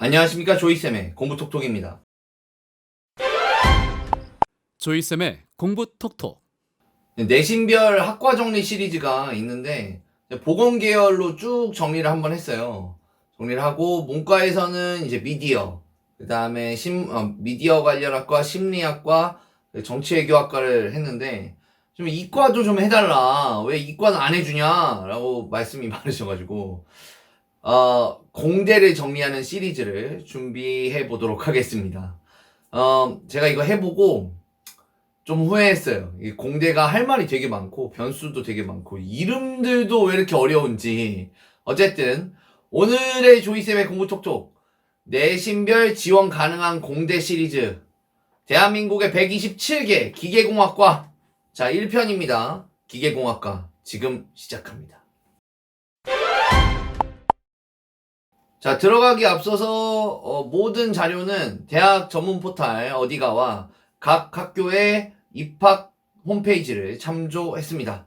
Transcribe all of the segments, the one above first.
안녕하십니까 조이쌤의 공부톡톡입니다. 조이쌤의 공부 톡톡. 내신별 학과 정리 시리즈가 있는데 보건 계열로 쭉 정리를 한번 했어요. 정리를 하고 문과에서는 이제 미디어, 그 다음에 심 어, 미디어 관련 학과, 심리학과, 정치외교학과를 했는데 좀 이과도 좀 해달라. 왜 이과는 안 해주냐?라고 말씀이 많으셔가지고 어, 공대를 정리하는 시리즈를 준비해 보도록 하겠습니다. 어, 제가 이거 해보고 좀 후회했어요. 이 공대가 할 말이 되게 많고 변수도 되게 많고 이름들도 왜 이렇게 어려운지 어쨌든 오늘의 조이쌤의 공부톡톡 내신별 지원 가능한 공대 시리즈 대한민국의 127개 기계공학과 자 1편입니다. 기계공학과 지금 시작합니다. 자, 들어가기 앞서서 어, 모든 자료는 대학 전문 포탈 어디가와 각 학교의 입학 홈페이지를 참조했습니다.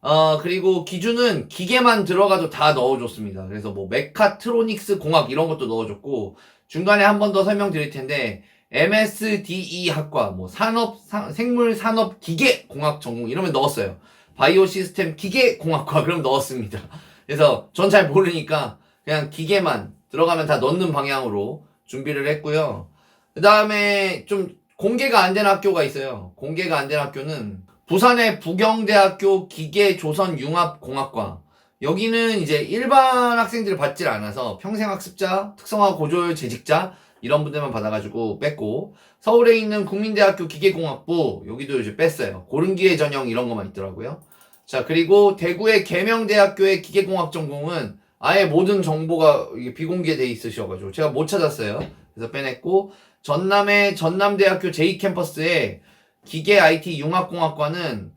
어, 그리고 기준은 기계만 들어가도 다 넣어줬습니다. 그래서 뭐 메카트로닉스 공학 이런 것도 넣어줬고 중간에 한 번 더 설명드릴 텐데 MSDE 학과 뭐 산업 사- 생물 산업 기계 공학 전공 이러면 넣었어요. 바이오 시스템 기계 공학과 그럼 넣었습니다. 그래서 전 잘 모르니까 그냥 기계만 들어가면 다 넣는 방향으로 준비를 했고요. 그 다음에 좀 공개가 안 된 학교가 있어요. 공개가 안 된 학교는 부산의 부경대학교 기계조선융합공학과. 여기는 이제 일반 학생들을 받질 않아서 평생학습자, 특성화 고졸 재직자 이런 분들만 받아가지고 뺐고 서울에 있는 국민대학교 기계공학부 여기도 이제 뺐어요. 고른기회 전형 이런 것만 있더라고요. 자 그리고 대구의 계명대학교의 기계공학 전공은 아예 모든 정보가 비공개돼 있으셔가지고 제가 못 찾았어요. 그래서 빼냈고 전남의 전남대학교 제2 캠퍼스에 기계 IT 융합공학과는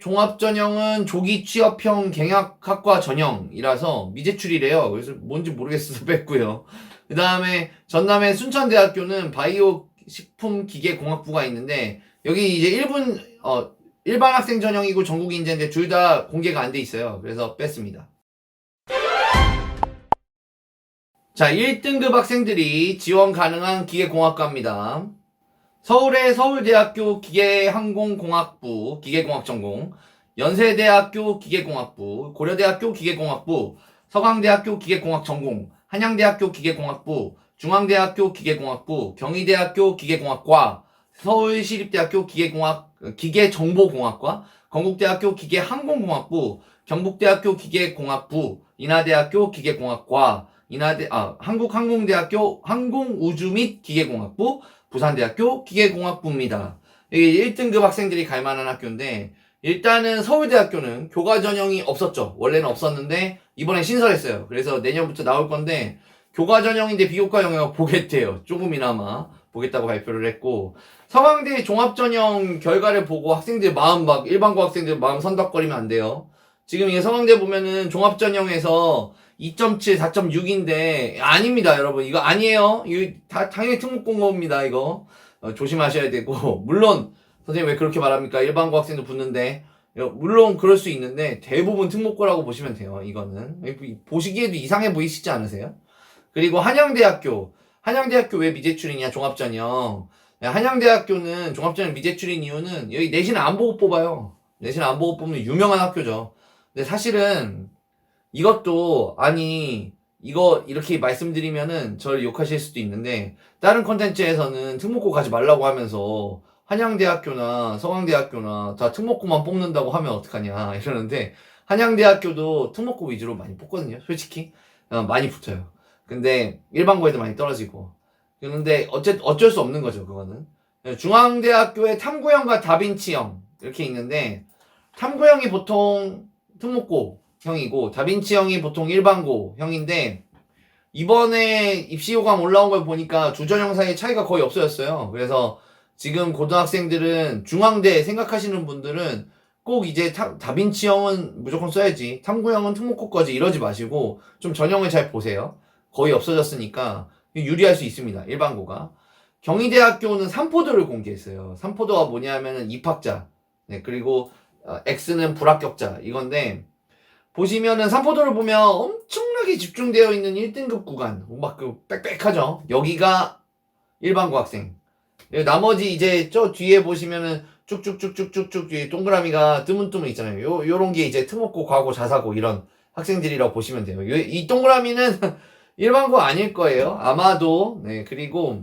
종합 전형은 조기 취업형 경영학과 전형이라서 미제출이래요. 그래서 뭔지 모르겠어서 뺐고요. 그 다음에 전남의 순천대학교는 바이오 식품 기계 공학부가 있는데 여기 이제 일본 어 일반 학생 전형이고 전국 인재인데 둘 다 공개가 안 돼 있어요. 그래서 뺐습니다. 자, 1등급 학생들이 지원 가능한 기계공학과입니다. 서울의 서울대학교 기계항공공학부 기계공학 전공, 연세대학교 기계공학부, 고려대학교 기계공학부, 서강대학교 기계공학 전공, 한양대학교 기계공학부, 중앙대학교 기계공학부, 경희대학교 기계공학과, 서울시립대학교 기계공학 기계정보공학과, 건국대학교 기계항공공학부, 경북대학교 기계공학부, 인하대학교 기계공학과, 인하대 아 한국항공대학교 항공우주 및 기계공학부, 부산대학교 기계공학부입니다. 이게 1등급 학생들이 갈 만한 학교인데 일단은 서울대학교는 교과 전형이 없었죠. 원래는 없었는데 이번에 신설했어요. 그래서 내년부터 나올 건데 교과 전형인데 비교과 영역 보겠대요. 조금이나마 보겠다고 발표를 했고 서강대 종합 전형 결과를 보고 학생들 마음 막 일반고 학생들 마음 선덕거리면 안 돼요. 지금 이게 서강대 보면은 종합 전형에서 2.7, 4.6인데 아닙니다, 여러분. 이거 아니에요. 이거 다 당연히 특목 공고입니다, 이거. 어, 조심하셔야 되고 물론 선생님 왜 그렇게 말합니까? 일반고 학생도 붙는데 여- 물론 그럴 수 있는데 대부분 특목고라고 보시면 돼요. 이거는 보시기에도 이상해 보이시지 않으세요? 그리고 한양대학교 한양대학교 왜 미제출이냐 종합전형 네, 한양대학교는 종합전형 미제출인 이유는 여기 내신 안 보고 뽑아요. 내신 안 보고 뽑는 유명한 학교죠. 근데 사실은 이것도 아니 이거 이렇게 말씀드리면은 저를 욕하실 수도 있는데 다른 컨텐츠에서는 특목고 가지 말라고 하면서 한양대학교나 서강대학교나 다 특목고만 뽑는다고 하면 어떡하냐 이러는데 한양대학교도 특목고 위주로 많이 뽑거든요 솔직히. 어, 많이 붙어요. 근데 일반고에도 많이 떨어지고. 그런데 어째, 어쩔 수 없는 거죠 그거는. 중앙대학교의 탐구형과 다빈치형 이렇게 있는데 탐구형이 보통 특목고 형이고 다빈치 형이 보통 일반고 형인데 이번에 입시 요강 올라온 걸 보니까 두 전형 사이에 차이가 거의 없어졌어요. 그래서 지금 고등학생들은 중앙대 생각하시는 분들은 꼭 이제 타- 다빈치 형은 무조건 써야지 탐구 형은 특목고까지 이러지 마시고 좀 전형을 잘 보세요. 거의 없어졌으니까 유리할 수 있습니다. 일반고가. 경희대학교는 삼포도를 공개했어요. 삼포도가 뭐냐면은 입학자. 네, 그리고 어, X는 불합격자. 이건데 보시면은 삼포도를 보면 엄청나게 집중되어 있는 1등급 구간. 막 그 빽빽하죠. 여기가 일반 고 학생. 예, 나머지 이제 저 뒤에 보시면은 쭉쭉쭉쭉쭉쭉 뒤에 동그라미가 뜨문뜨문 있잖아요. 요, 요런 게 이제 특목고, 과고, 자사고 이런 학생들이라고 보시면 돼요. 요- 이 동그라미는 일반고 아닐 거예요. 아마도. 네, 그리고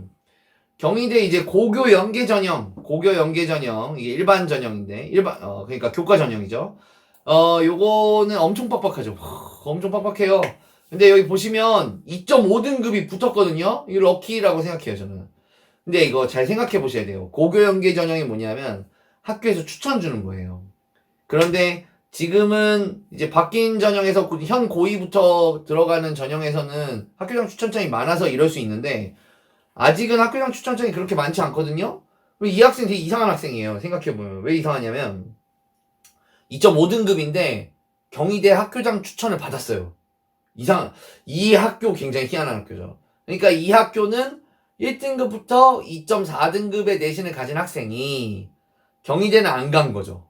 경희대 이제 고교 연계 전형, 고교 연계 전형, 이게 일반 전형인데, 일반, 어, 그러니까 교과 전형이죠. 어, 요거는 엄청 빡빡하죠. 후, 엄청 빡빡해요. 근데 여기 보시면 2.5등급이 붙었거든요. 이거 럭키라고 생각해요, 저는. 근데 이거 잘 생각해 보셔야 돼요. 고교 연계 전형이 뭐냐면 학교에서 추천 주는 거예요. 그런데 지금은 이제 바뀐 전형에서 고- 현 고2부터 들어가는 전형에서는 학교장 추천장이 많아서 이럴 수 있는데 아직은 학교장 추천장이 그렇게 많지 않거든요. 이 학생 되게 이상한 학생이에요. 생각해 보면. 왜 이상하냐면 2.5등급인데 경희대 학교장 추천을 받았어요. 이상, 이 학교 굉장히 희한한 학교죠. 그러니까 이 학교는 1등급부터 2.4등급의 내신을 가진 학생이 경희대는 안 간 거죠.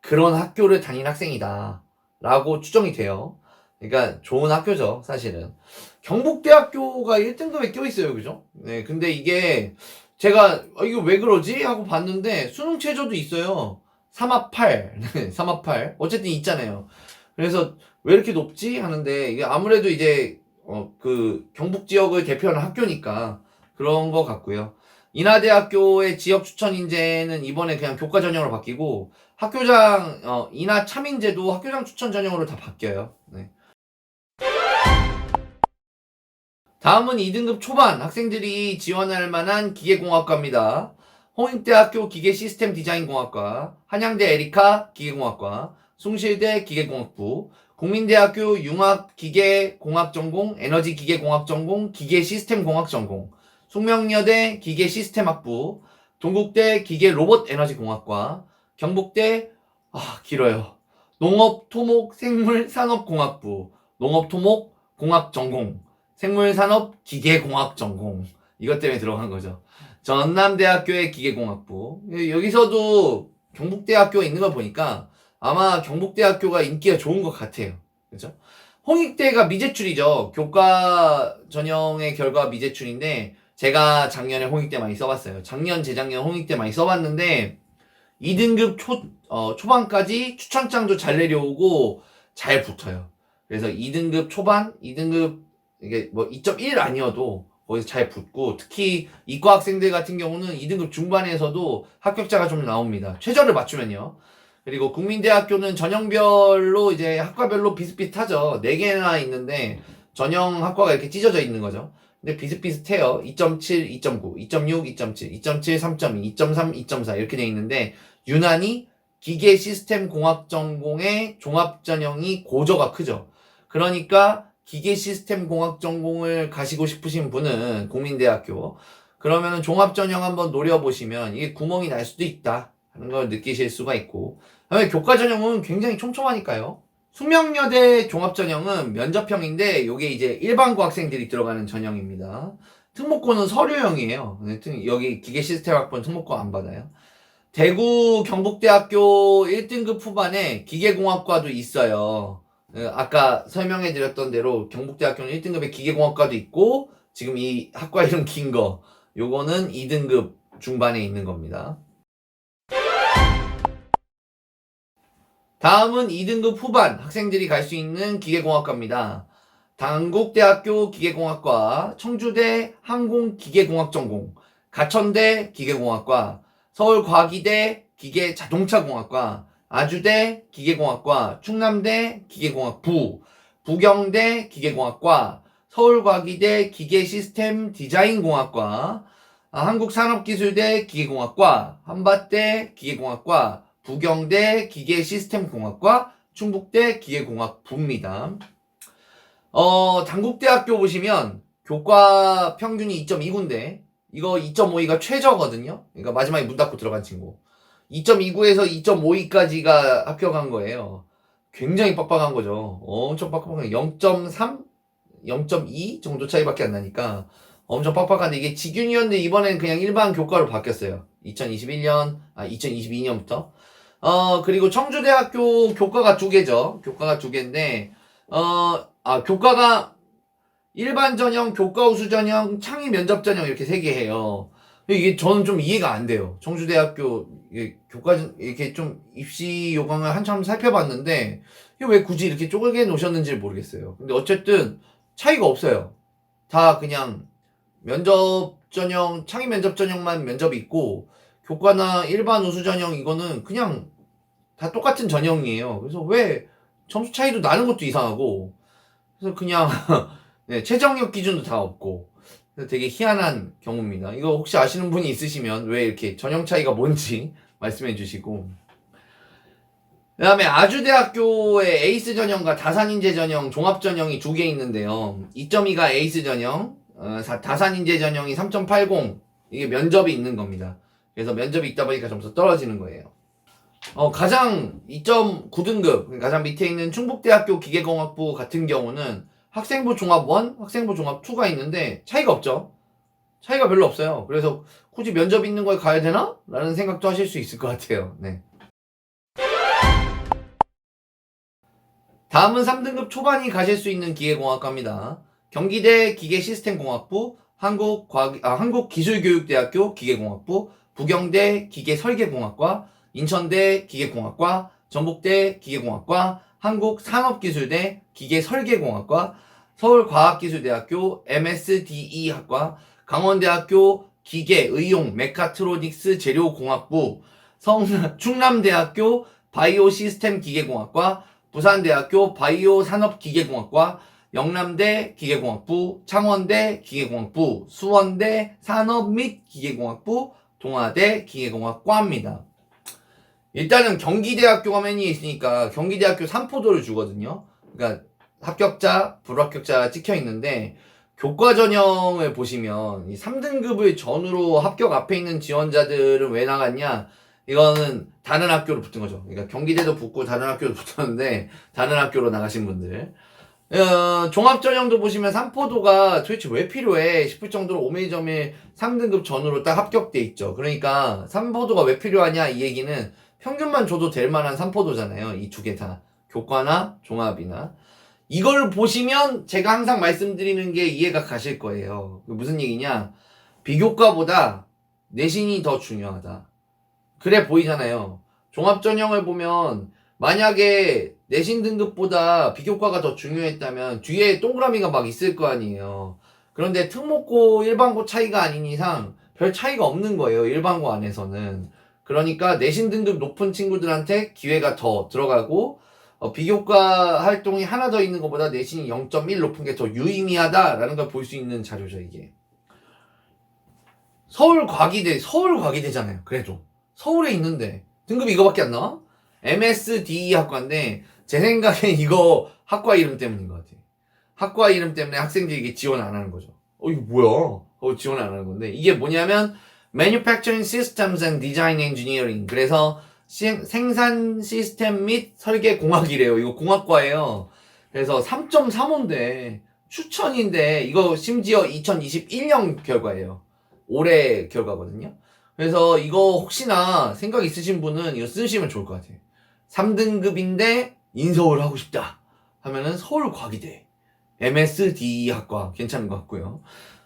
그런 학교를 다닌 학생이다. 라고 추정이 돼요. 그러니까 좋은 학교죠, 사실은. 경북대학교가 1등급에 껴있어요, 그죠? 네, 근데 이게 제가, 어, 이거 왜 그러지? 하고 봤는데 수능 최저도 있어요. 3합 8. 3합 8. 어쨌든 있잖아요. 그래서 왜 이렇게 높지? 하는데 이게 아무래도 이제 어, 그 경북 지역을 대표하는 학교니까 그런 것 같고요. 인하대학교의 지역 추천 인재는 이번에 그냥 교과 전형으로 바뀌고 학교장 어, 인하 참인제도 학교장 추천 전형으로 다 바뀌어요. 네. 다음은 2등급 초반 학생들이 지원할 만한 기계공학과입니다. 홍익대학교 기계시스템 디자인공학과, 한양대 에리카 기계공학과, 숭실대 기계공학부, 국민대학교 융합기계공학전공, 에너지기계공학전공, 기계시스템공학전공, 숙명여대 기계시스템학부, 동국대 기계로봇에너지공학과, 경북대 아 길어요. 농업토목생물산업공학부, 농업토목공학전공, 생물산업기계공학전공 이것 때문에 들어간 거죠. 전남대학교의 기계공학부 여기서도 경북대학교가 있는 걸 보니까 아마 경북대학교가 인기가 좋은 것 같아요. 그죠? 홍익대가 미제출이죠. 교과 전형의 결과 미제출인데 제가 작년에 홍익대 많이 써봤어요. 작년, 재작년 홍익대 많이 써봤는데 2등급 초, 어, 초반까지 추천장도 잘 내려오고 잘 붙어요. 그래서 2등급 초반, 2등급 이게 뭐 2.1 아니어도 거기서 잘 붙고 특히 이과 학생들 같은 경우는 2등급 중반에서도 합격자가 좀 나옵니다. 최저를 맞추면요. 그리고 국민대학교는 전형별로 이제 학과별로 비슷비슷하죠. 4개나 있는데 전형 학과가 이렇게 찢어져 있는 거죠. 근데 비슷비슷해요. 2.7, 2.9, 2.6, 2.7, 2.7, 3.2, 2.3, 2.4 이렇게 돼 있는데 유난히 기계 시스템 공학 전공의 종합 전형이 고저가 크죠. 그러니까 기계 시스템 공학 전공을 가시고 싶으신 분은 국민대학교 그러면은 종합 전형 한번 노려보시면 이게 구멍이 날 수도 있다 하는 걸 느끼실 수가 있고 그다음에 교과 전형은 굉장히 촘촘하니까요. 숙명여대 종합 전형은 면접형인데 이게 이제 일반고 학생들이 들어가는 전형입니다. 특목고는 서류형이에요. 여기 기계 시스템 학번 특목고 안 받아요. 대구 경북대학교 1등급 후반에 기계공학과도 있어요. 어, 아까 설명해 드렸던 대로 경북대학교는 1등급에 기계공학과도 있고 지금 이 학과 이름 긴 거 요거는 2등급 중반에 있는 겁니다. 다음은 2등급 후반 학생들이 갈 수 있는 기계공학과입니다. 당국대학교 기계공학과, 청주대 항공기계공학전공, 가천대 기계공학과, 서울과기대 기계자동차공학과, 아주대 기계공학과, 충남대 기계공학부, 부경대 기계공학과, 서울과기대 기계시스템 디자인공학과, 아, 한국산업기술대 기계공학과, 한밭대 기계공학과, 부경대 기계시스템공학과, 충북대 기계공학부입니다. 어, 당국대학교 보시면 교과 평균이 2.29인데 이거 2.52가 최저거든요. 그러니까 마지막에 문 닫고 들어간 친구. 2.29에서 2.52까지가 합격한 거예요. 굉장히 빡빡한 거죠. 엄청 빡빡한 0.3, 0.2 정도 차이밖에 안 나니까 엄청 빡빡한데 이게 직윤이었는데 이번엔 그냥 일반 교과로 바뀌었어요. 2021년, 아 2022년부터. 어, 그리고 청주대학교 교과가 두 개죠. 교과가 두 개인데, 어, 아, 교과가 일반 전형, 교과 우수 전형, 창의 면접 전형 이렇게 세 개 해요. 이게 저는 좀 이해가 안 돼요. 청주대학교 교과 전- 이렇게 좀 입시 요강을 한참 살펴봤는데 왜 굳이 이렇게 쪼개게 놓으셨는지 모르겠어요. 근데 어쨌든 차이가 없어요. 다 그냥 면접 전형, 창의 면접 전형만 면접이 있고 교과나 일반 우수 전형 이거는 그냥 다 똑같은 전형이에요. 그래서 왜 점수 차이도 나는 것도 이상하고 그래서 그냥 네, 최저학력 기준도 다 없고 되게 희한한 경우입니다. 이거 혹시 아시는 분이 있으시면 왜 이렇게 전형 차이가 뭔지 말씀해 주시고 그 다음에 아주대학교의 에이스 전형과 다산인재 전형, 종합 전형이 두 개 있는데요. 2.2가 에이스 전형, 어, 사- 다산인재 전형이 3.80 이게 면접이 있는 겁니다. 그래서 면접이 있다 보니까 점수 떨어지는 거예요. 어, 가장 2.9등급, 가장 밑에 있는 충북대학교 기계공학부 같은 경우는 학생부 종합 1, 학생부 종합 2가 있는데 차이가 없죠. 차이가 별로 없어요. 그래서 굳이 면접 있는 거에 가야 되나? 라는 생각도 하실 수 있을 것 같아요. 네. 다음은 3등급 초반이 가실 수 있는 기계공학과입니다. 경기대 기계시스템공학부, 한국과학, 아, 한국기술교육대학교 기계공학부, 부경대 기계설계공학과, 인천대 기계공학과, 전북대 기계공학과, 한국산업기술대 기계설계공학과, 서울과학기술대학교 MSDE 학과, 강원대학교 기계의용 메카트로닉스 재료공학부, 성, 충남대학교 바이오시스템 기계공학과, 부산대학교 바이오산업기계공학과, 영남대 기계공학부, 창원대 기계공학부, 수원대 산업 및 기계공학부, 동아대 기계공학과입니다. 일단은 경기대학교 화면이 있으니까 경기대학교 삼포도를 주거든요. 그러니까 합격자, 불합격자 찍혀 있는데 교과 전형을 보시면 이 3등급을 전후로 합격 앞에 있는 지원자들은 왜 나갔냐? 이거는 다른 학교로 붙은 거죠. 그러니까 경기대도 붙고 다른 학교도 붙었는데 다른 학교로 나가신 분들. 어, 종합전형도 보시면 삼포도가 도대체 왜 필요해 싶을 정도로 5매점에 3등급 전후로 딱 합격돼 있죠. 그러니까 삼포도가 왜 필요하냐 이 얘기는 평균만 줘도 될 만한 삼포도잖아요. 이 두 개 다. 교과나 종합이나. 이걸 보시면 제가 항상 말씀드리는 게 이해가 가실 거예요. 무슨 얘기냐? 비교과보다 내신이 더 중요하다. 그래 보이잖아요. 종합전형을 보면 만약에 내신 등급보다 비교과가 더 중요했다면 뒤에 동그라미가 막 있을 거 아니에요. 그런데 특목고 일반고 차이가 아닌 이상 별 차이가 없는 거예요. 일반고 안에서는. 그러니까 내신 등급 높은 친구들한테 기회가 더 들어가고 어, 비교과 활동이 하나 더 있는 것보다 내신이 0.1 높은 게 더 유의미하다라는 걸 볼 수 있는 자료죠 이게. 서울 과기대 서울 과기대잖아요. 그래도 서울에 있는데 등급이 이거밖에 안 나와? MSDE 학과인데 제 생각엔 이거 학과 이름 때문인 것 같아요. 학과 이름 때문에 학생들이 이게 지원 안 하는 거죠. 어 이거 뭐야? 어 지원 안 하는 건데 이게 뭐냐면 Manufacturing Systems and Design Engineering 그래서 시- 생산 시스템 및 설계 공학이래요. 이거 공학과예요. 그래서 3.35인데 추천인데 이거 심지어 2021년 결과예요. 올해 결과거든요. 그래서 이거 혹시나 생각 있으신 분은 이거 쓰시면 좋을 것 같아요. 3등급인데 인서울 하고 싶다 하면은 서울과기대 MSDE 학과 괜찮은 것 같고요.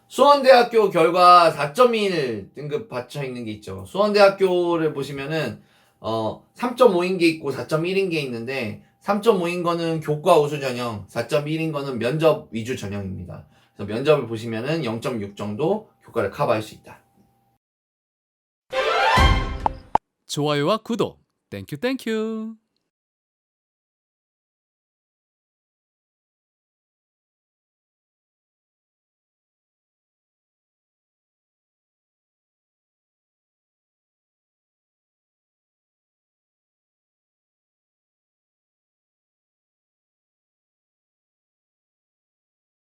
수원대학교 결과 4.1 등급 받쳐 있는 게 있죠. 수원대학교를 보시면은 어 3.5인 게 있고 4.1인 게 있는데 3.5인 거는 교과 우수 전형, 4.1인 거는 면접 위주 전형입니다. 그래서 면접을 보시면은 0.6 정도 교과를 커버할 수 있다. 좋아요와 구독 땡큐 땡큐